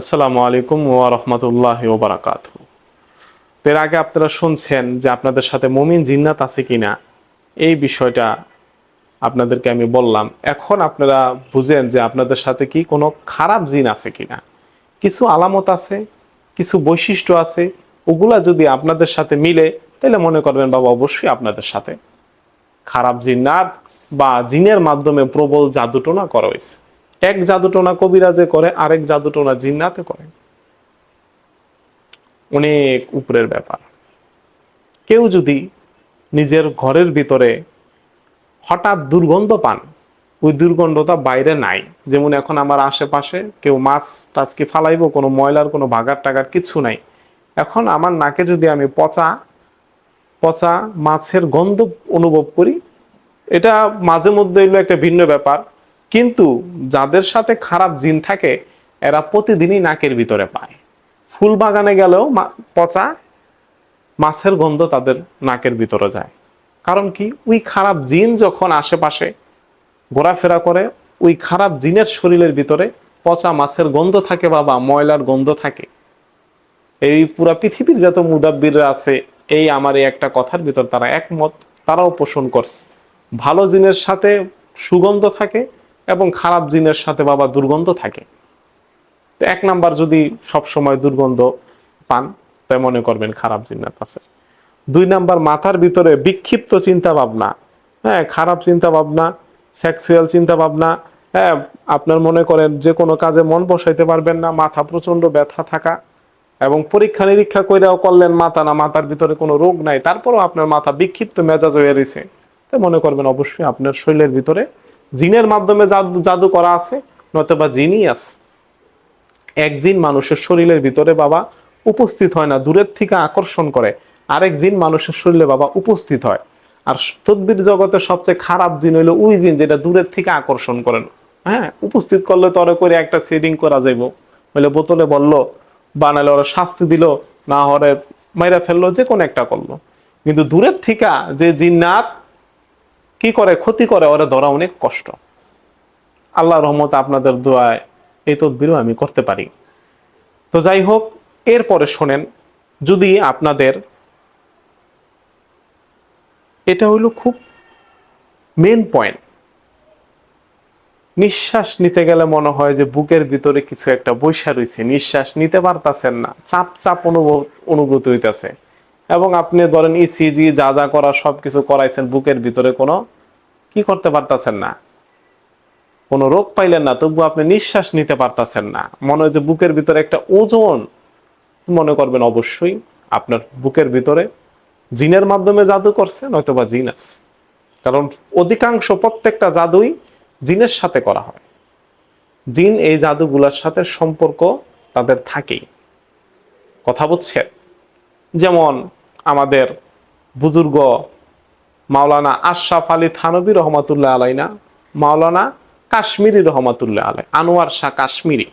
আসসালামু আলাইকুম ওয়া রহমতুল্লাহ ওবরাকাত এর আগে আপনারা শুনছেন যে আপনাদের সাথে মমিন জিন্নাত আছে কিনা, এই বিষয়টা আপনাদেরকে আমি বললাম। এখন আপনারা বুঝেন যে আপনাদের সাথে কি কোনো খারাপ জিন আছে কিনা। কিছু আলামত আছে, কিছু বৈশিষ্ট্য আছে, ওগুলা যদি আপনাদের সাথে মিলে, তাহলে মনে করবেন, বাবা, অবশ্যই আপনাদের সাথে খারাপ জিন্নাত বা জিনের মাধ্যমে প্রবল জাদুটনা করা হয়েছে। এক জাদুটোনা কবিরাজে করে, আরেক জাদুটোনা জিন্নাতে করে। অনেক উপরের ব্যাপার। কেউ যদি নিজের ঘরের ভিতরে হঠাৎ দুর্গন্ধ পান, ওই দুর্গন্ধটা বাইরে নাই। যেমন এখন আমার আশেপাশে কেউ মাছ টাছ কি ফালাইবো, কোনো ময়লার, কোনো ভাগার টাগার কিছু নাই। এখন আমার নাকে যদি আমি পচা পচা মাছের গন্ধ অনুভব করি, এটা মাঝে মধ্যে এলো একটা ভিন্ন ব্যাপার। কিন্তু যাদের সাথে খারাপ জিন থাকে, এরা প্রতিদিনই নাকের ভিতরে পায়। ফুল বাগানে গেলেও পচা মাছের গন্ধ তাদের নাকের ভিতরে যায়। কারণ কি? ওই খারাপ জিন যখন আশেপাশে ঘোরাফেরা করে, ওই খারাপ জিনের শরীরের ভিতরে পচা মাছের গন্ধ থাকে বাবা, ময়লার গন্ধ থাকে। এই পুরা পৃথিবীর যত মুদাব্বিররা আছে, এই আমার এই একটা কথার ভিতর তারা একমত, তারাও পোষণ করছে। ভালো জিনের সাথে সুগন্ধ থাকে এবং খারাপ জিনের সাথে বাবা দুর্গন্ধ থাকে। তো এক নাম্বার যদি সব সময় দুর্গন্ধ পান, তাই মনে করবেন খারাপ জিন্নাত আছে দুই নাম্বার, মাথার ভিতরে বিক্ষিপ্ত চিন্তা ভাবনা হ্যাঁ খারাপ চিন্তা ভাবনা সেক্সুয়াল চিন্তা ভাবনা হ্যাঁ আপনার মনে করেন যে কোনো কাজে মন বসাইতে পারবেন না, মাথা প্রচণ্ড ব্যথা থাকা এবং পরীক্ষা নিরীক্ষা কইরাও করলেন মাথা না, মাথার ভিতরে কোনো রোগ নাই, তারপরও আপনার মাথা বিক্ষিপ্ত মেজাজ হয়ে রয়েছে তো মনে করবেন অবশ্যই আপনার শরীরের ভিতরে জিনের মাধ্যমে জাদু জাদু করা আছে, নয়তোবা জিনই আছে। এক জিন মানুষের শরীরের ভিতরে বাবা উপস্থিত হয় না, দূরের থেকে আকর্ষণ করে। আরেক জিন মানুষের শরীরে বাবা উপস্থিত হয়। আর তদ্বির জগতে সবচেয়ে খারাপ জিন হইল ওই জিন যেটা দূরের থেকে আকর্ষণ করেন হ্যাঁ উপস্থিত করলে তরে করে একটা সেটিং করা যাইব। বলে বোতলে বলল, বানালে ওরা শাস্তি দিল, না হরে মাইরা ফেলল যে কোনো একটা করল। কিন্তু দূরের থেকে যে জিন্নাত কি করে ক্ষতি করে ওরা ধরা অনেক কষ্ট। আল্লাহ রহমত আপনাদের দোয়ায় এই তদবিরও আমি করতে পারি। তো যাই হোক, এরপরে শোনেন, যদি আপনাদের এটা হইল খুব মেন পয়েন্ট নিঃশ্বাস নিতে গেলে মনে হয় যে বুকের ভিতরে কিছু একটা বৈশা রয়েছে নিঃশ্বাস নিতে পারতাছেন না, চাপ চাপ অনুভব, অনুভূত হইতেছে। এবং আপনি ধরেন ইসিজি যা যা করা সব কিছু করাইছেন, বুকের ভিতরে কোনো কি করতে পারতাছেন না? কোনো রোগ পাইলেন না তবু আপনি নিঃশ্বাস নিতে পারতাছেন না। মনে হয় যে বুকের ভিতরে একটা ওজন মনে করবেন অবশ্যই। আপনার বুকের ভিতরে জিনের মাধ্যমে জাদু করছে নয়তো বা জিন আছে। কারণ অধিকাংশ প্রত্যেকটা জাদুই জিনের সাথে করা হয়। জিন এই জাদুগুলোর সাথে সম্পর্ক তাদের থাকেই। কথা বুঝছেন? যেমন আমাদের বুজুর্গ মাওলানা আশরাফ আলী থানবী রহমাতুল্লাহ আলাইনা, মাওলানা কাশ্মীরি রহমাতুল্লাহ আলাই, আনোয়ার শাহ কাশ্মীরি।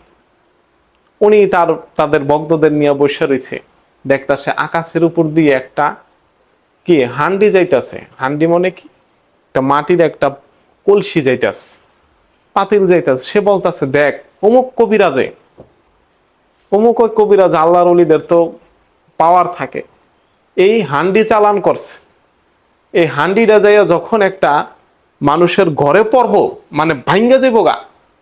উনি তার, তাদের ভক্তদের নিয়ে বসে রয়েছে। দেখতাছে আকাশের উপর দিয়ে একটা কি, হান্ডি যাইতাছে। হান্ডি মনে কি? একটা মাটির একটা কলসি যাইতাছে। পাতিল যাইতাছে। সে বলতাছে, দেখ, অমুক কবিরাজে, অমুক ওই কবিরাজ আল্লাহর অলিদের তো পাওয়ার থাকে। এই হান্ডি চালান করছে। এই হান্ডিটা যাইয়া যখন একটা মানুষের ঘরে পড়ব মানে ভাঙ্গা যাইব গা,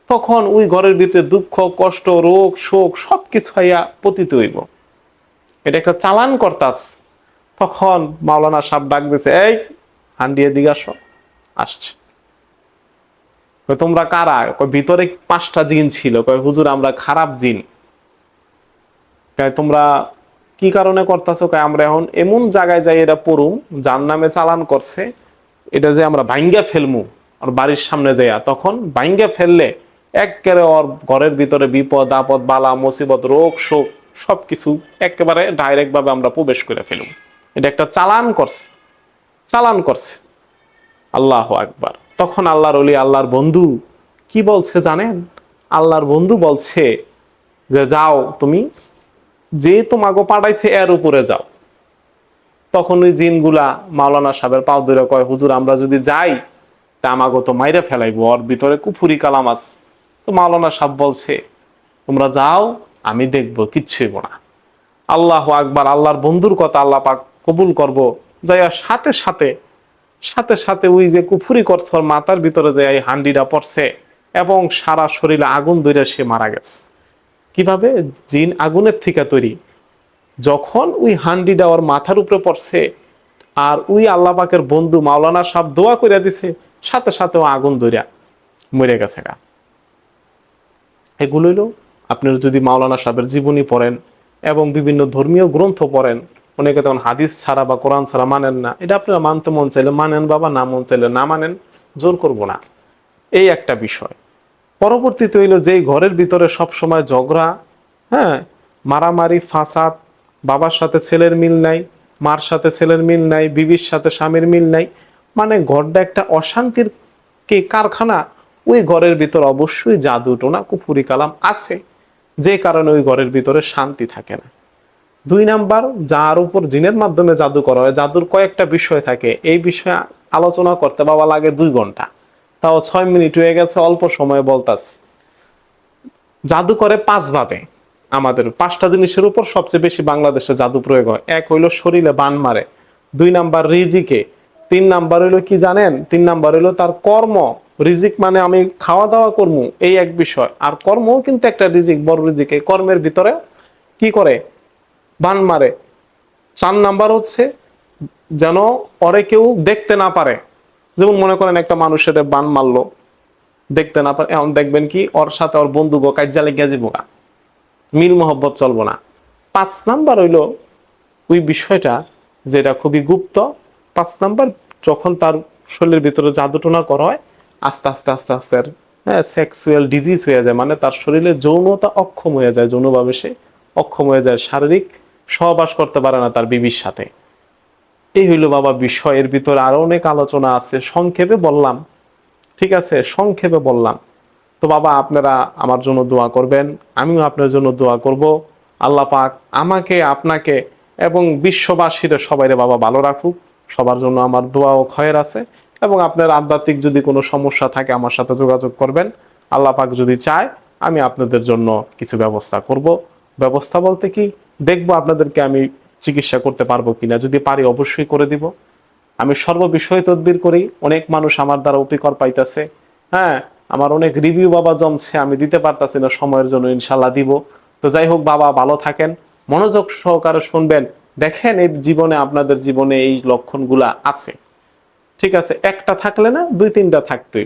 তখন ওই ঘরের ভিতরে দুঃখ, কষ্ট, রোগ, শোক সব কিছু হইয়া পতিত হইব। এটা একটা চালান করতাস। তখন মাওলানা সাপ ডাক দিছে, এই, হান্ডি এদিকে আসো। আসছে। তোমরা কারা? ভিতরে পাঁচটা জিন ছিল। কয়, হুজুর, আমরা খারাপ জিন। তোমরা কি কারণে করতেছো কয় আমরা এখন এমন জায়গায় যাই এটা পড়ুম, যার নামে চালান করছে, এটা যে আমরা ভাঙ্গা ফেলমু আর বাড়ির সামনে যাইয়া, তখন ভাঙ্গা ফেললে একেবারে ওর ঘরের ভিতরে বিপদ, আপদ, বালা, মুসিবত, রোগ, শোক, সবকিছু একেবারে ডাইরেক্ট ভাবে আমরা প্রবেশ করে ফেলুম। এটা একটা চালান করছে চালান করছে। আল্লাহ আকবার। তখন আল্লাহর অলি আল্লাহর বন্ধু কি বলছে জানেন? আল্লাহর বন্ধু বলছে যে, যাও তুমি যে তোমাকে পাঠাইছে, এর উপরে যাও। তখন ওই জিনগুলা মাওলানা সাহেবের পাও ধরে কয়, হুজুর, আমরা যদি যাই, তা আমাকে তো মাইরে ফেলাইবো, ওর ভিতরে কুফুরি কালাম আছে। তো মাওলানা সাহেব বলছে, তোমরা যাও, আমি দেখব কিচ্ছুই না। আল্লাহ আকবার, আল্লাহর বন্ধুর কথা আল্লাহ পাক কবুল করব। যাইয়া সাথে সাথে সাথে সাথে ওই যে কুফুরি করছে, ওর মাথার ভিতরে যে এই হান্ডিটা পড়ছে, এবং সারা শরীরে আগুন ধরে সে মারা গেছে। কীভাবে জিন আগুনের থেকে তৈরি? যখন ওই হান্ডিটা ওর মাথার উপরে পড়ছে আর ওই আল্লাহ পাকের বন্ধু মাওলানা সাহেব দোয়া করে দিছে, সাথে সাথে আগুন ধরিয়া মরে গেছে গা। এগুলো হইল আপনি যদি মাওলানা সাহেবের জীবনী পড়েন এবং বিভিন্ন ধর্মীয় গ্রন্থ পড়েন, অনেকে তখন হাদিস ছাড়া বা কোরআন ছাড়া মানেন না। এটা আপনারা মানতে মন চাইলে মানেন বাবা, না মন চাইলে না মানেন, জোর করব না। এই একটা বিষয়। পরবর্তীতে হইল যেই ঘরের ভিতরে সব সময় ঝগড়া হ্যাঁ মারামারি, ফাসাদ, বাবার সাথে ছেলের মিল নাই, মার সাথে ছেলের মিল নাই, বিবির সাথে স্বামীর মিল নাই মানে ঘরটা একটা অশান্তির কে কারখানা, ওই ঘরের ভিতর অবশ্যই জাদু টোনা কুফুরি কালাম আছে, যে কারণে ওই ঘরের ভিতরে শান্তি থাকে না। দুই নাম্বার, যার উপর জিনের মাধ্যমে জাদু করা হয়, জাদুর কয়েকটা বিষয় থাকে, এই বিষয়ে আলোচনা করতে বাবা লাগে দুই ঘণ্টা। তাও ছয় মিনিট হয়ে গেছে, অল্প সময়ে বলতাছি। জাদু করে পাঁচ ভাবে আমাদের, পাঁচটা জিনিসের উপর সবচেয়ে বেশি বাংলাদেশে জাদু প্রয়োগ হয়। এক হইল শরীরে বান মারে, দুই নাম্বার রিজিকে, তিন নাম্বার হইল কি জানেন? তিন নাম্বার হইল তার কর্ম। রিজিক মানে আমি খাওয়া দাওয়া করব এই এক বিষয়। আর কর্মও কিন্তু একটা রিজিক, বড় রিজিক। এই কর্মের ভিতরে কি করে? বান মারে। চার নাম্বার হচ্ছে যেন পরে কেউ দেখতে না পারে। যেমন মনে করেন একটা মানুষের বান মারলো, দেখতে না পারে এখন দেখবেন কি, ওর সাথে ওর বন্ধু গো কাজ্যা লেগে যাব গা। মিল মোহব্বত চলবো না। পাঁচ নাম্বার হইল ওই বিষয়টা যেটা খুবই গুপ্ত। পাঁচ নাম্বার, যখন তার শরীরের ভিতরে জাদুটোনা করা হয়, আস্তে আস্তে আস্তে আস্তে হ্যাঁ সেক্সুয়াল ডিজিজ হয়ে যায় মানে তার শরীরে যৌনতা অক্ষম হয়ে যায়, যৌনভাবে সে অক্ষম হয়ে যায়, শারীরিক সহবাস করতে পারে না তার বিবির সাথে। এই হইল বাবা বিষয়ের ভিতরে আরও অনেক আলোচনা আছে। সংক্ষেপে বললাম। ঠিক আছে? সংক্ষেপে বললাম। তো বাবা, আপনারা আমার জন্য দোয়া করবেন। আমিও আপনার জন্য দোয়া করব। আল্লাহ পাক আমাকে, আপনাকে এবং বিশ্ববাসীরা সবাইরে বাবা ভালো রাখুক। সবার জন্য আমার দোয়া ও ক্ষয়ের আছে এবং আপনার আধ্যাত্মিক যদি কোনো সমস্যা থাকে আমার সাথে যোগাযোগ করবেন। আল্লাহ পাক যদি চায়, আমি আপনাদের জন্য কিছু ব্যবস্থা করব। ব্যবস্থা বলতে কি? দেখব আপনাদেরকে আমি চিকিৎসা করতে পারব কিনা, যদি পারি অবশ্যই করে দিব। আমি সর্ববিষয় তদবির করি, অনেক মানুষ আমার দ্বারা উপকার পাইতেছে। হ্যাঁ আমার অনেক রিভিউ বাবা জমছে, আমি দিতে পারতাছি না সময়ের জন্য, ইনশাল্লাহ দিব। তো যাই হোক বাবা, ভালো থাকেন, মনোযোগ সহকারে শুনবেন। দেখেন এই জীবনে, আপনাদের জীবনে এই লক্ষণগুলা আছে। ঠিক আছে, একটা থাকলে না, দুই তিনটা থাকতেই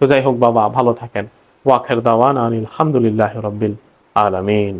তো যাই হোক বাবা, ভালো থাকেন। ওয়াখের দাওয়ান আনিল আলহামদুলিল্লাহ রব্বিল আলামিন।